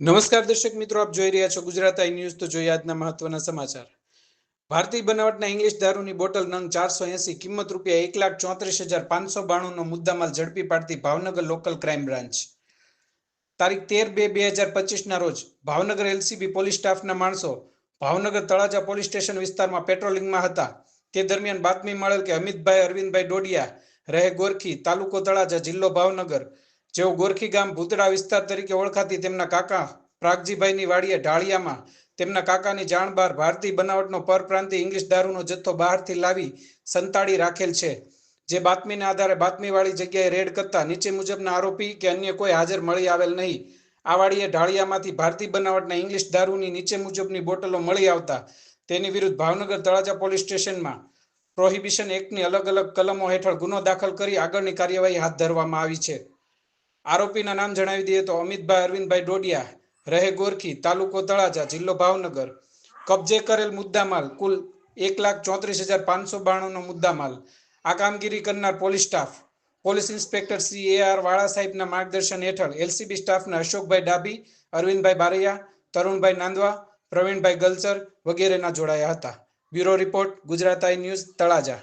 નમસ્કાર દર્શક મિત્રો, આપ જોઈ રહ્યા છો ગુજરાત આઈ ન્યૂઝ. તો જોઈએ આજના મહત્વના સમાચાર. ભારતીય બનાવટના ઇંગ્લિશ દારૂની બોટલ નંગ ચારસો એસી, કિંમત રૂપિયા એક લાખ ચોત્રીસ હજાર પાંચસો બાણુંનો મુદ્દામાલ ઝડપી પાડતી ભાવનગર લોકલ ક્રાઇમ બ્રાન્ચ. તારીખ તેર બે બે હજાર પચીસના રોજ ભાવનગર એલસીબી પોલીસ સ્ટાફના માણસો ભાવનગર તળાજા પોલીસ સ્ટેશન વિસ્તારમાં પેટ્રોલિંગમાં હતા. તે દરમિયાન બાતમી મળેલ કે અમિતભાઈ, અરવિંદભાઈ ડોડિયા રહે ગોરખી તાલુકો તળાજા, જિલ્લો ભાવનગર. જેઓ ગોરખી ગામ ભૂતડા વિસ્તાર તરીકે ઓળખાતી તેમના કાકા પ્રાગજીભાઈની વાડીએ ઢાળિયામાં તેમના કાકાની જાણ બહાર ભારતીય બનાવટનો પરપ્રાંતિ ઇંગ્લિશ દારૂનો જથ્થો બહારથી લાવી સંતાડી રાખેલ છે. જે બાતમીના આધારે બાતમીવાળી જગ્યાએ રેડ કરતા નીચે મુજબના આરોપી કે અન્ય કોઈ હાજર મળી આવેલ નહીં. આ વાડીએ ઢાળિયામાંથી ભારતીય બનાવટના ઇંગ્લિશ દારૂની નીચે મુજબની બોટલો મળી આવતા તેની વિરુદ્ધ ભાવનગર તળાજા પોલીસ સ્ટેશનમાં પ્રોહિબિશન એક્ટની અલગ અલગ કલમો હેઠળ ગુનો દાખલ કરી આગળની કાર્યવાહી હાથ ધરવામાં આવી છે. આરોપીના નામ જણાવી દઈએ તો અમિતભાઈ અરવિંદભાઈ ડોડિયા, રહે ગોરખી, તાલુકો તળાજા, જિલ્લો ભાવનગર. કબજે કરેલ મુદ્દામાલ કુલ એક લાખ ચોત્રીસ હજાર પાંચસો બાણુંનો મુદ્દામાલ. આ કામગીરી કરનાર police staff, police inspector C A R વાળા સાહેબના માર્ગદર્શન હેઠળ એલસીબી સ્ટાફના અશોકભાઈ ડાબી, અરવિંદભાઈ બારૈયા, તરુણભાઈ નાંદવા, પ્રવીણભાઈ ગલચર વગેરેના જોડાયા હતા. Bureau report, Gujarat I news, Talaja.